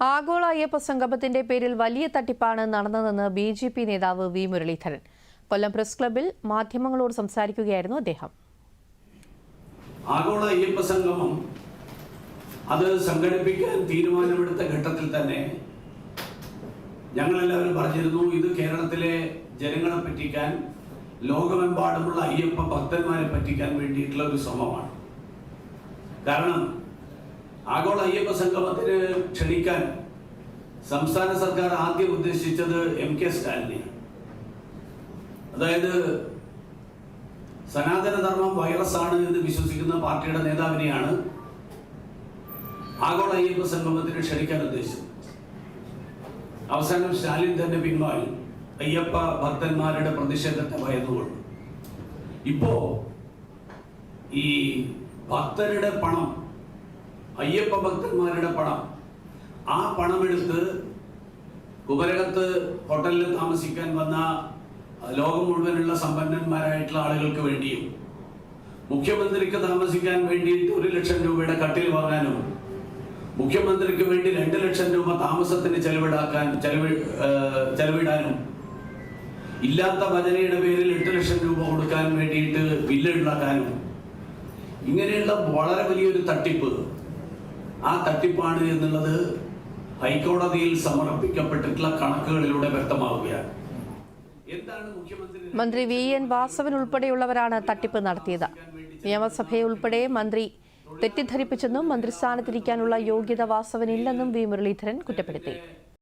ആഗോള അയ്യപ്പ സംഗമത്തിന്റെ പേരിൽ വലിയ തട്ടിപ്പാണ് നടന്നതെന്ന് ബി ജെ പി നേതാവ് വി മുരളീധരൻ. കൊല്ലം പ്രസ് ക്ലബിൽ മാധ്യമങ്ങളോട് സംസാരിക്കുകയായിരുന്നു അദ്ദേഹം. ആഗോള അയ്യപ്പ സംഗമം അത് സംഘടിപ്പിക്കാൻ തീരുമാനമെടുത്ത ഘട്ടത്തിൽ തന്നെ ഞങ്ങളെല്ലാവരും പറഞ്ഞിരുന്നു ഇത് കേരളത്തിലെ ജനങ്ങളെ പറ്റിക്കാൻ ലോകമെമ്പാടുമുള്ള അയ്യപ്പ ഭക്തന്മാരെ പറ്റിക്കാൻ വേണ്ടിയിട്ടുള്ള ഒരു ശ്രമമാണ്. കാരണം ആഗോള അയ്യപ്പ സംഗമത്തിന് ക്ഷണിക്കാൻ സംസ്ഥാന സർക്കാർ ആദ്യം ഉദ്ദേശിച്ചത് എം കെ സ്റ്റാലിനെയാണ്. അതായത് സനാതനധർമ്മം വൈറസ് ആണ് എന്ന് വിശ്വസിക്കുന്ന പാർട്ടിയുടെ നേതാവിനെയാണ് ആഗോള അയ്യപ്പ സംഗമത്തിന് ക്ഷണിക്കാൻ ഉദ്ദേശിച്ചത്. അവസാനം സ്റ്റാലിൻ തന്നെ പിന്മാറി അയ്യപ്പ ഭക്തന്മാരുടെ പ്രതിഷേധത്തെ ഭയന്നുകൊണ്ട് ഇപ്പോ ഈ ഭക്തരുടെ പണം അയ്യപ്പ ഭക്തന്മാരുടെ പണം. ആ പണമെടുത്ത് കുമരകത്ത് ഹോട്ടലിൽ താമസിക്കാൻ വന്ന ലോകം മുഴുവനുള്ള സമ്പന്നന്മാരായിട്ടുള്ള ആളുകൾക്ക് വേണ്ടിയും മുഖ്യമന്ത്രിക്ക് താമസിക്കാൻ വേണ്ടിയിട്ട് ഒരു ലക്ഷം രൂപയുടെ കട്ടിൽ വാങ്ങാനും മുഖ്യമന്ത്രിക്ക് വേണ്ടി രണ്ട് ലക്ഷം രൂപ താമസത്തിന് ചെലവിടാക്കാൻ ചെലവി ചെലവിടാനും ഇല്ലാത്ത ഭജനയുടെ പേരിൽ എട്ട് ലക്ഷം രൂപ കൊടുക്കാൻ വേണ്ടിയിട്ട് ബില്ല് ഉണ്ടാക്കാനും ഇങ്ങനെയുള്ള വളരെ വലിയൊരു തട്ടിപ്പ്. ആ തട്ടിപ്പാണ് എന്നുള്ളത് ഹൈക്കോടതിയിൽ സമർപ്പിക്കപ്പെട്ടിട്ടുള്ള കണക്കുകളിലൂടെ വ്യക്തമാവുകയാണ്. മന്ത്രി വി എൻ വാസവൻ ഉൾപ്പെടെയുള്ളവരാണ് തട്ടിപ്പ് നടത്തിയത്. നിയമസഭയെ ഉൾപ്പെടെ മന്ത്രി തെറ്റിദ്ധരിപ്പിച്ചെന്നും മന്ത്രിസ്ഥാനത്തിരിക്കാനുള്ള യോഗ്യത വാസവനില്ലെന്നും വി മുരളീധരൻ കുറ്റപ്പെടുത്തി.